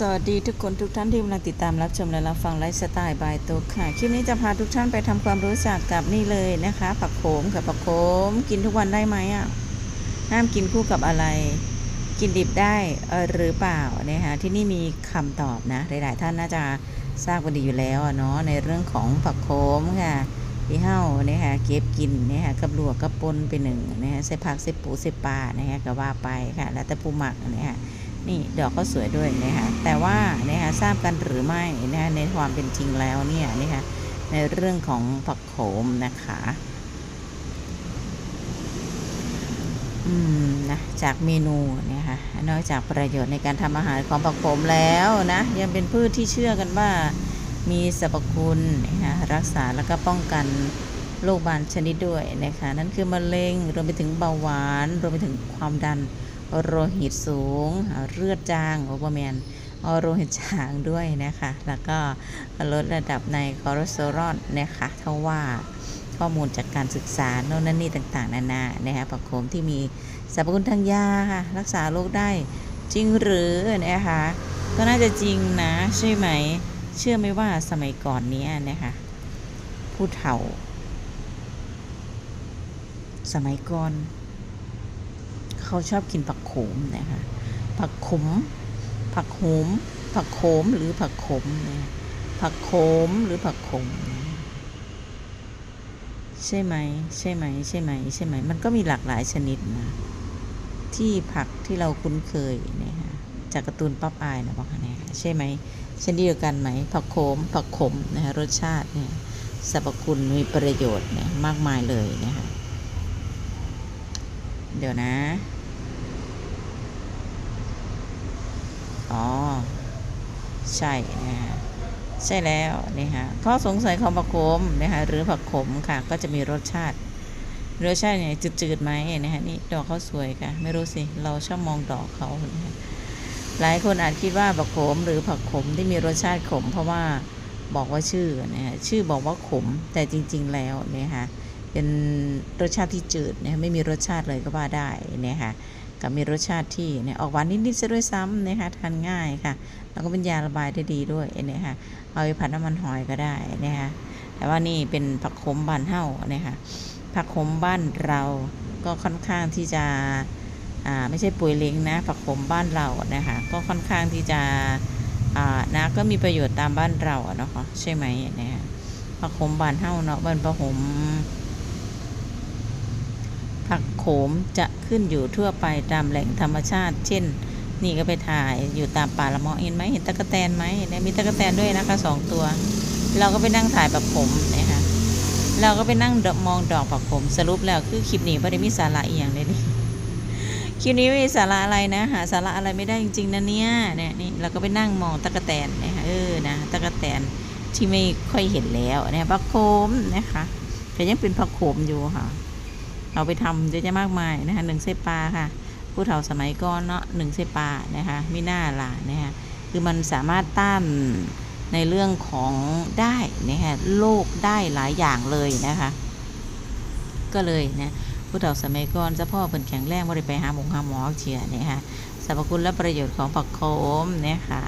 สวัสดีทุกคนทุกท่านที่กำลังติดตามรับชมและรับฟังไลฟ์สไตล์บายตุ๊กค่ะ คลิปนี้จะพาทุกท่านไปทำความรู้จักกับนี่เลยนะคะ ผักโขมกับผักโขมกินทุกวันได้ไหมอะห้ามกินคู่กับอะไร กินดิบได้เออหรือเปล่านะคะที่นี่มีคำตอบนะหลาย ๆ ท่านน่าจะทราบกันดีอยู่แล้วเนาะในเรื่องของผักโขมค่ะที่เฮ้านะคะเก็บกินนะคะกับลวกกับปนไปหนึ่งนะคะใส่ผักใส่ปูใส่ปลานะคะก็ว่าไปค่ะ แล้วแต่ปูหมักนะคะ นี่ดอกก็สวยด้วยนะคะแต่ว่านะคะทราบกันหรือไม่นะคะในความเป็นจริงแล้วเนี่ยนะคะในเรื่องของผักโขมนะคะอืมนะจากเมนูเนี่ยค่ะนอกจากประโยชน์ในการทำอาหารของผักโขมแล้วนะยังเป็นพืชที่เชื่อกันว่ามีสรรพคุณนะคะรักษาแล้วก็ป้องกันโรคบางชนิดด้วยนะคะนั่นคือมะเร็งรวมไปถึงเบาหวาน รวมไปถึงความดัน โลหิตสูงเลือดจางโอเบอร์แมนโลหิตจางด้วยนะคะ แล้วก็ลดระดับในคอเลสเตอรอลนะคะเท่าว่าข้อมูลจากการศึกษาโน่นนั่นนี่ต่างๆ นานานะคะผักโขมที่มีสรรพคุณทางยาค่ะรักษาโรคได้จริงหรือนะคะก็น่าจะจริงนะใช่ไหม เชื่อไหมว่าสมัยก่อนนี้นะคะผู้เฒ่า สมัยก่อน เขาชอบกินผักโขมนะคะผักขม ผักโขม ผักโขมหรือผักขมนะผักโขมหรือผักขม ใช่ไหมใช่ไหมใช่ไหมใช่ไหมมันก็มีหลากหลายชนิดนะที่ผักที่เราคุ้นเคยเนี่ยค่ะจากการ์ตูนป๊อปอายนะบอกเนี่ยใช่ไหมเช่นเดียวกันไหม ผักโขม ผักขมนะคะรสชาติเนี่ยสรรพคุณมีประโยชน์เนี่ยมากมายเลยนะคะเดี๋ยวนะ อ๋อ ใช่นะฮะใช่แล้วนี่ฮะข้อสงสัยของผักขมนะคะหรือผักขมค่ะ ก็จะมีรสชาติรสชาติเนี่ยจืดๆไหมนะฮะนี่ดอกเขาสวยค่ะ ไม่รู้สิ เราชอบมองดอกเขานะะหลายคนอาจคิดว่าผักขมหรือผักขมที่มีรสชาติขม เพราะว่าบอกว่าชื่อนะฮะชื่อบอกว่าขมแต่จริง ๆ แล้วเนี่ยค่ะเป็นรสชาติที่จืดนะไม่มีรสชาติเลยก็ว่าได้เนี่ยค่ะ กับมีรสชาติที่เนี่ยออกหวานนิดๆซะด้วยซ้ำนะคะทานง่ายค่ะ แล้วก็เป็นยาระบายได้ดีด้วยเนี่ยค่ะเอาไปผัดน้ำมันหอยก็ได้นะคะแต่ว่านี่เป็นผักขมบ้านเฮานะคะผักขมบ้านเราก็ค่อนข้างที่จะอ่าไม่ใช่ปุ๋ยเล้งนะผักขมบ้านเรานะคะก็ค่อนข้างที่จะอ่านะก็มีประโยชน์ตามบ้านเราเนาะใช่ไหมนะคะผักขมบ้านเฮาเนาะบ้านผักขม ผักโขมจะขึ้นอยู่ทั่วไปตามแหล่งธรรมชาติ เช่น นี่ก็ไปถ่ายอยู่ตามป่าละเมาะเห็นไหมเห็นตะกะแตนไหมเนี่ยมีตะกะแตนด้วยนะคะสองตัว เราก็ไปนั่งถ่ายปักผมนี่ยค่ะเราก็ไปนั่งมองดอกปักผมสรุปแล้วคือคลิปนี้ไม่ได้มีสาระอีกอย่างเลยนี่คลิปนี้ไม่มีสาระอะไรนะ หาสาระอะไรไม่ได้จริงๆนะเนี่ยเนี่ยนี่เราก็ไปนั่งมองตะกะแตนนี่ยค่ะเออนะตะกะแตนที่ไม่ค่อยเห็นแล้วเนี่ยปักโคมนะคะแต่ยังเป็นผักโขมอยู่ค่ะ เอาไปทำเยอะแยะมากมายนะคะหนึ่งเสปลาค่ะ ผู้เฒ่าสมัยก่อนเนาะหนึ่งเสปลานะคะไม่น่าล่ะนะคะคือมันสามารถต้านในเรื่องของได้นะคะโรคได้หลายอย่างเลยนะคะ ก็เลยนะผู้เฒ่าสมัยก่อนเจ้าพ่อเพิ่นแข็งแรงบ่ได้ไปหาหมงหาหมอเชียนะคะสรรพคุณและประโยชน์ของผักโขมนะคะ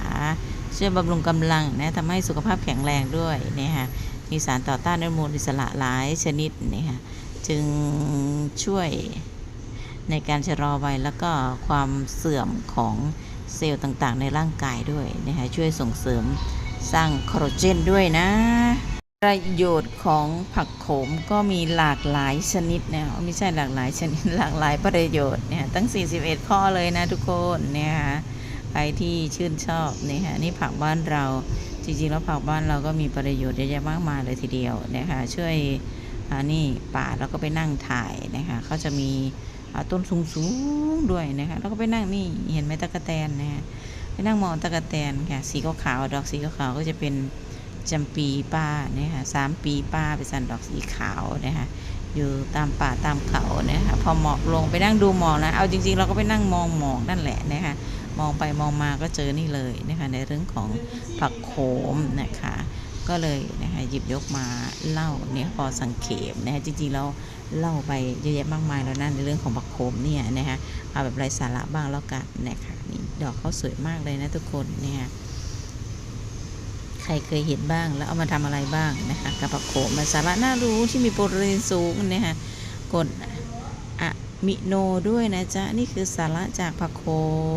ช่วยบำรุงกำลังนะทำให้สุขภาพแข็งแรงด้วยนะคะมีสารต่อต้านอนุมูลอิสระหลายชนิดนะคะ จึงช่วยในการชะลอวัยแล้วก็ความเสื่อมของเซลล์ต่างๆ ในร่างกายด้วยนะคะช่วยส่งเสริมสร้างคอลลาเจนด้วยนะ ประโยชน์ของผักโขมก็มีหลากหลายชนิดนะไม่ใช่หลากหลายชนิดหลากหลายประโยชน์เนี่ยตั้ง 41 ข้อเลยนะทุกคนเนี่ยค่ะใครที่ชื่นชอบเนี่ยค่ะนี่ผักบ้านเราจริงๆแล้วผักบ้านเราก็มีประโยชน์เยอะแยะมากมายเลยทีเดียวนะคะช่วย นี่ป่าแล้วก็ไปนั่งถ่ายนะคะเขาจะมีต้นสูงสูงด้วยนะคะแล้วก็ไปนั่งนี่เห็นไหมตะกะแตนนะฮะไปนั่งมองตะกะแตนค่ะสีขาวดอกสีขาวก็จะเป็นจำปีป้าเนี่ยค่ะสามปีป้าเป็นสันดอกสีขาวนะคะอยู่ตามป่าตามเขานี่ยค่ะพอหมอกลงไปนั่งดูหมอกนะเอาจริงๆ เราก็ไปนั่งมองหมอกนั่นแหละนะคะมองไปมองมาก็เจอนี่เลยนะคะในเรื่องของผักโขมนะคะ ก็เลยนะคะหยิบยกมาเล่าเนี่ยพอสังเขปนะคะจริงๆแล้วเล่าไปเยอะแยะมากมายแล้วนะในเรื่องของผักโขมเนี่ยนะคะเอาแบบไร้สาระบ้างแล้วกันนะคะนี่ดอกเขาสวยมากเลยนะทุกคนเนี่ยใครเคยเห็นบ้างแล้วเอามาทำอะไรบ้างนะคะกับผักโขมมันสาระน่ารู้ที่มีโปรตีนสูงนะคะกรดอะมิโนด้วยนะจ๊ะ นี่คือสาระจากผักโขม